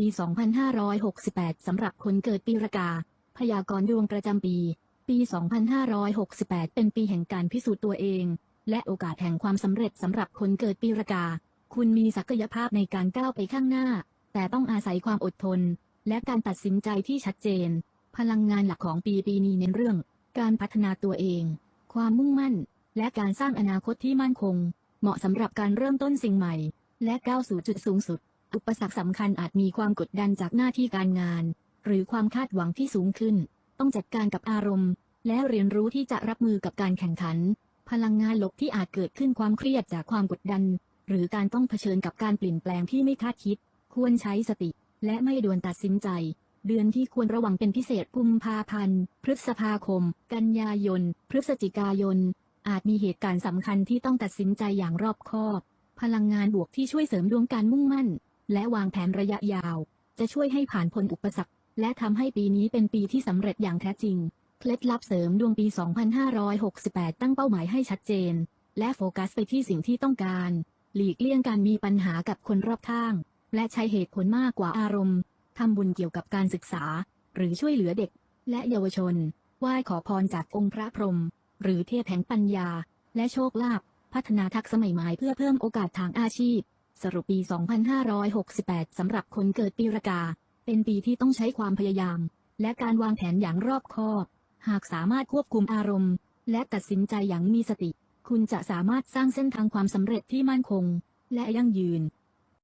ปี 2568 สำหรับคนเกิดปีรากา พยากรณ์ดวงประจำปี ปี 2568 เป็นปีแห่งการพิสูจน์ตัวเอง และโอกาสแห่งความสำเร็จสำหรับคนเกิดปีรากา คุณมีศักยภาพในการก้าวไปข้างหน้า แต่ต้องอาศัยความอดทน และการตัดสินใจที่ชัดเจน พลังงานหลักของปีปีนี้เน้นเรื่อง การพัฒนาตัวเอง ความมุ่งมั่น และการสร้างอนาคตที่มั่นคง เหมาะสำหรับการเริ่มต้นสิ่งใหม่ และก้าวสู่จุดสูงสุด อุปสรรคสำคัญอาจมีความกดดันจากหน้าที่การงาน หรือความคาดหวังที่สูงขึ้น ต้องจัดการกับอารมณ์ และเรียนรู้ที่จะรับมือกับการแข่งขัน พลังงานลบที่อาจเกิดขึ้นความเครียดจากความกดดัน หรือการต้องเผชิญกับการเปลี่ยนแปลงที่ไม่คาดคิด ควรใช้สติ และไม่ด่วนตัดสินใจ เดือนที่ควรระวังเป็นพิเศษกุมภาพันธ์ พฤษภาคม กันยายน พฤศจิกายน อาจมีเหตุการณ์สำคัญที่ต้องตัดสินใจอย่างรอบคอบพลังงานบวกที่ช่วยเสริมดวงการมุ่งมั่น และวางแผนระยะยาว จะช่วยให้ผ่านพ้นอุปสรรค และทำให้ปีนี้เป็นปีที่สำเร็จอย่างแท้จริง เคล็ดลับเสริมดวงปี 2568 ตั้งเป้าหมายให้ชัดเจน และโฟกัสไปที่สิ่งที่ต้องการ หลีกเลี่ยงการมีปัญหากับคนรอบข้าง และใช้เหตุผลมากกว่าอารมณ์ทำบุญเกี่ยวกับการศึกษา หรือช่วยเหลือเด็ก และเยาวชน ไหว้ขอพรจากองค์พระพรหมหรือเทพแห่งปัญญา และโชคลาภพัฒนาทักษะใหม่ๆเพื่อเพิ่มโอกาสทางอาชีพ สรุปปี 2568 สำหรับคนเกิดปีรากา เป็นปีที่ต้องใช้ความพยายาม และการวางแผนอย่างรอบคอบ หากสามารถควบคุมอารมณ์ และตัดสินใจอย่างมีสติ คุณจะสามารถสร้างเส้นทางความสำเร็จที่มั่นคง และยั่งยืน